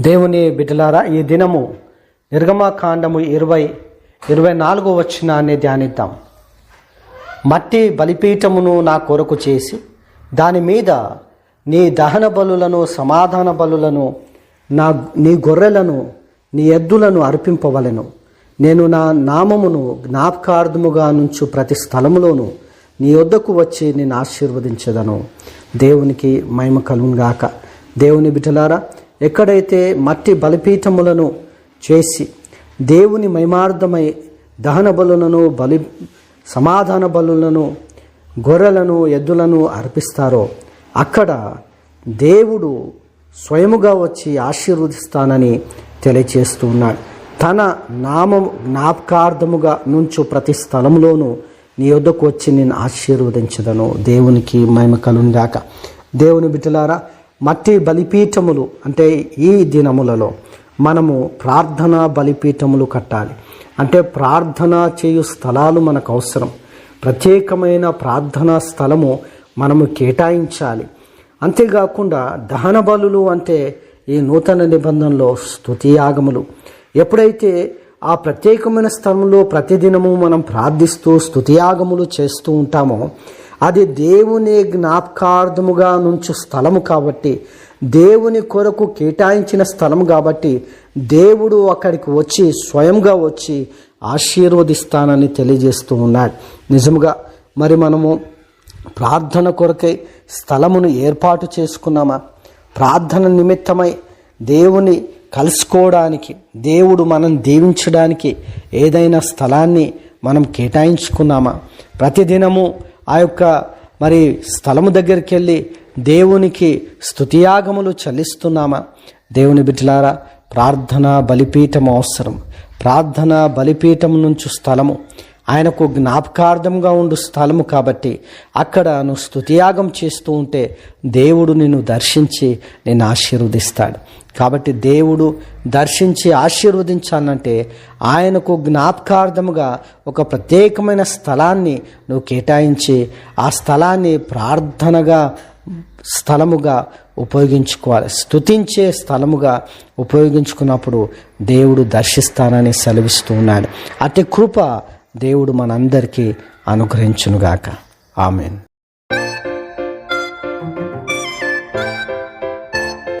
దేవుని బిడ్డలారా ఈ దినము నిర్గమకాండము ఇరవై ఇరవై నాలుగో వచ్చినాన్ని ధ్యానిద్దాం. మట్టి బలిపీఠమును నా కొరకు చేసి దాని మీద నీ దహన బలులను సమాధాన బలులను నా నీ గొర్రెలను నీ ఎద్దులను అర్పింపవలెను. నేను నా నామమును జ్ఞాపకార్థముగా నుంచు ప్రతి స్థలములోను నీ వద్దకు వచ్చి నేను ఆశీర్వదించదను. దేవునికి మహిమ కలుగుగాక దేవుని బిడ్డలారా ఎక్కడైతే మట్టి బలిపీఠములను చేసి దేవుని మహిమార్థమై దహన బలులను బలి సమాధాన బలులను గొర్రెలను ఎద్దులను అర్పిస్తారో అక్కడ దేవుడు స్వయముగా వచ్చి ఆశీర్వదిస్తానని తెలియచేస్తూ ఉన్నాడు. తన నామం జ్ఞాపకార్థముగా నుంచు ప్రతి స్థలంలోనూ నీ యొద్దకు వచ్చి నేను ఆశీర్వదించదను. దేవునికి మహిమ కలుగాక దేవుని బిడ్డలారా మట్టి బలిపీఠములు అంటే ఈ దినములలో మనము ప్రార్థన బలిపీఠములు కట్టాలి. అంటే ప్రార్థన చేయు స్థలాలు మనకు అవసరం. ప్రత్యేకమైన ప్రార్థనా స్థలము మనము కేటాయించాలి. అంతేకాకుండా దహన బలులు అంటే ఈ నూతన నిబంధనలో స్థుతియాగములు ఎప్పుడైతే ఆ ప్రత్యేకమైన స్థలంలో ప్రతిదినము మనం ప్రార్థిస్తూ స్థుతియాగములు చేస్తూ ఉంటామో అది దేవుని జ్ఞాపకార్థముగా నుంచు స్థలము కాబట్టి దేవుని కొరకు కేటాయించిన స్థలం కాబట్టి దేవుడు అక్కడికి వచ్చి స్వయంగా వచ్చి ఆశీర్వదిస్తానని తెలియజేస్తూ ఉన్నాడు. నిజముగా మరి మనము ప్రార్థన కొరకై స్థలమును ఏర్పాటు చేసుకున్నామా? ప్రార్థన నిమిత్తమై దేవుని కలుసుకోవడానికి దేవుడు మనం దీవించడానికి ఏదైనా స్థలాన్ని మనం కేటాయించుకున్నామా? ప్రతిదినము ఆ యొక్క మరి స్థలము దగ్గరికి వెళ్ళి దేవునికి స్తుతియాగములు చెల్లిస్తున్నామా? దేవుని బిడ్డలారా ప్రార్థన బలిపీఠం అవసరం. ప్రార్థన బలిపీఠం నుంచి స్థలము. ఆయనకు జ్ఞాపకార్థంగా ఉండు స్థలము కాబట్టి అక్కడ నువ్వు స్థుతియాగం చేస్తూ ఉంటే దేవుడు నిన్ను దర్శించి నేను ఆశీర్వదిస్తాడు. కాబట్టి దేవుడు దర్శించి ఆశీర్వదించాలంటే ఆయనకు జ్ఞాపకార్థముగా ఒక ప్రత్యేకమైన స్థలాన్ని నువ్వు కేటాయించి ఆ స్థలాన్ని ప్రార్థనగా స్థలముగా ఉపయోగించుకోవాలి. స్తుతించే స్థలముగా ఉపయోగించుకున్నప్పుడు దేవుడు దర్శిస్తానని సెలవిస్తూ ఉన్నాడు. అతి కృప దేవుడు మనందరికీ అనుగ్రహించునుగాక. ఆమెన్.